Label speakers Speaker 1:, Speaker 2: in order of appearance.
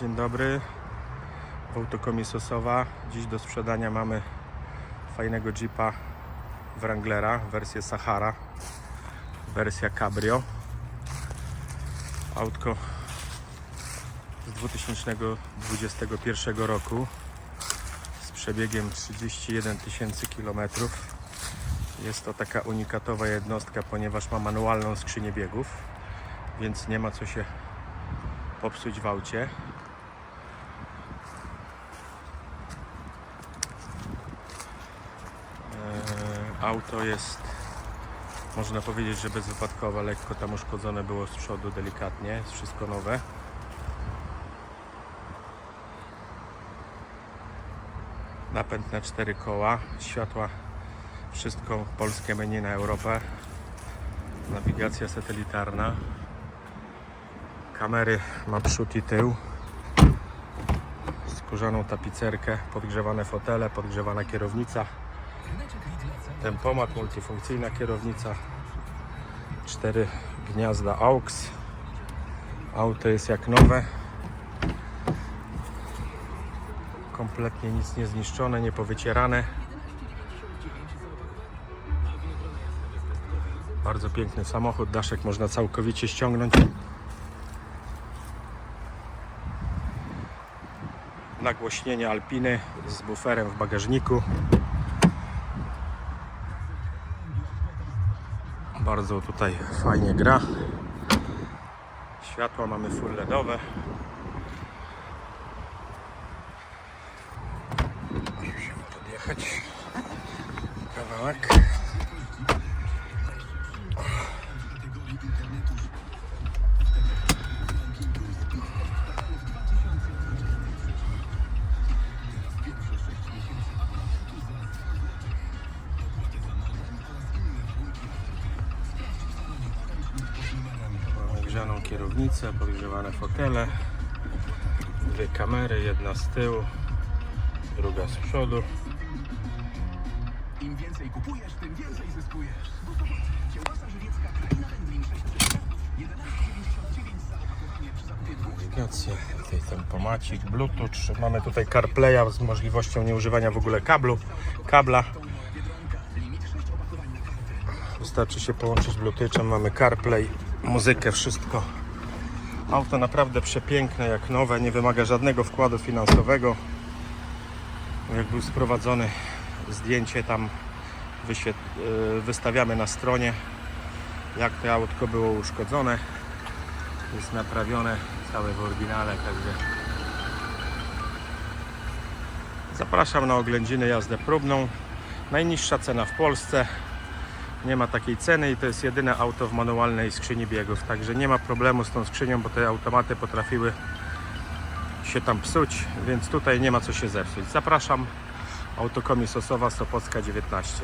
Speaker 1: Dzień dobry. W. Dziś do sprzedania mamy fajnego Jeepa Wranglera, wersję Sahara, wersja Cabrio. Autko z 2021 roku z przebiegiem 31 tysięcy kilometrów. Jest to taka unikatowa jednostka, ponieważ ma manualną skrzynię biegów, więc nie ma co się popsuć w aucie. Auto jest, można powiedzieć, że bezwypadkowe, lekko tam uszkodzone było z przodu delikatnie, jest wszystko nowe. Napęd na cztery koła, światła, wszystko polskie menu na Europę, nawigacja satelitarna, kamery ma przód i tył, skórzaną tapicerkę, podgrzewane fotele, podgrzewana kierownica, tempomat, multifunkcyjna kierownica, cztery gniazda AUX, auto jest jak nowe, kompletnie nic nie zniszczone, nie powycierane. Bardzo piękny samochód, daszek można całkowicie ściągnąć. Nagłośnienie Alpiny z buferem w bagażniku. Bardzo tutaj fajnie gra. Światła mamy full LEDowe. Musimy podjechać kawałek. Mamy grzaną kierownicę, podgrzewane fotele, dwie kamery, jedna z tyłu, druga z przodu.
Speaker 2: Im więcej kupujesz, tym więcej zyskujesz. Kiełbasa żywiecka Kraina Wędlin 6 11,99 za opakowanie przy zakupie dwóch
Speaker 1: Nawigacja, tutaj tempomacik, bluetooth, mamy tutaj CarPlaya z możliwością nieużywania w ogóle kablu, kabla. Wystarczy się połączyć bluetoothem, mamy CarPlay, muzykę, wszystko. Auto naprawdę przepiękne, jak nowe, nie wymaga żadnego wkładu finansowego. Jak był sprowadzony, zdjęcie tam yy, wystawiamy na stronie, jak to autko było uszkodzone. Jest naprawione całe w oryginale, także zapraszam na oględziny jazdę próbną. Najniższa cena w Polsce. Nie ma takiej ceny i to jest jedyne auto w manualnej skrzyni biegów. Także nie ma problemu z tą skrzynią, bo te automaty potrafiły się tam psuć, więc tutaj nie ma co się zepsuć. Zapraszam. Autokomis Osowa Sopocka 19.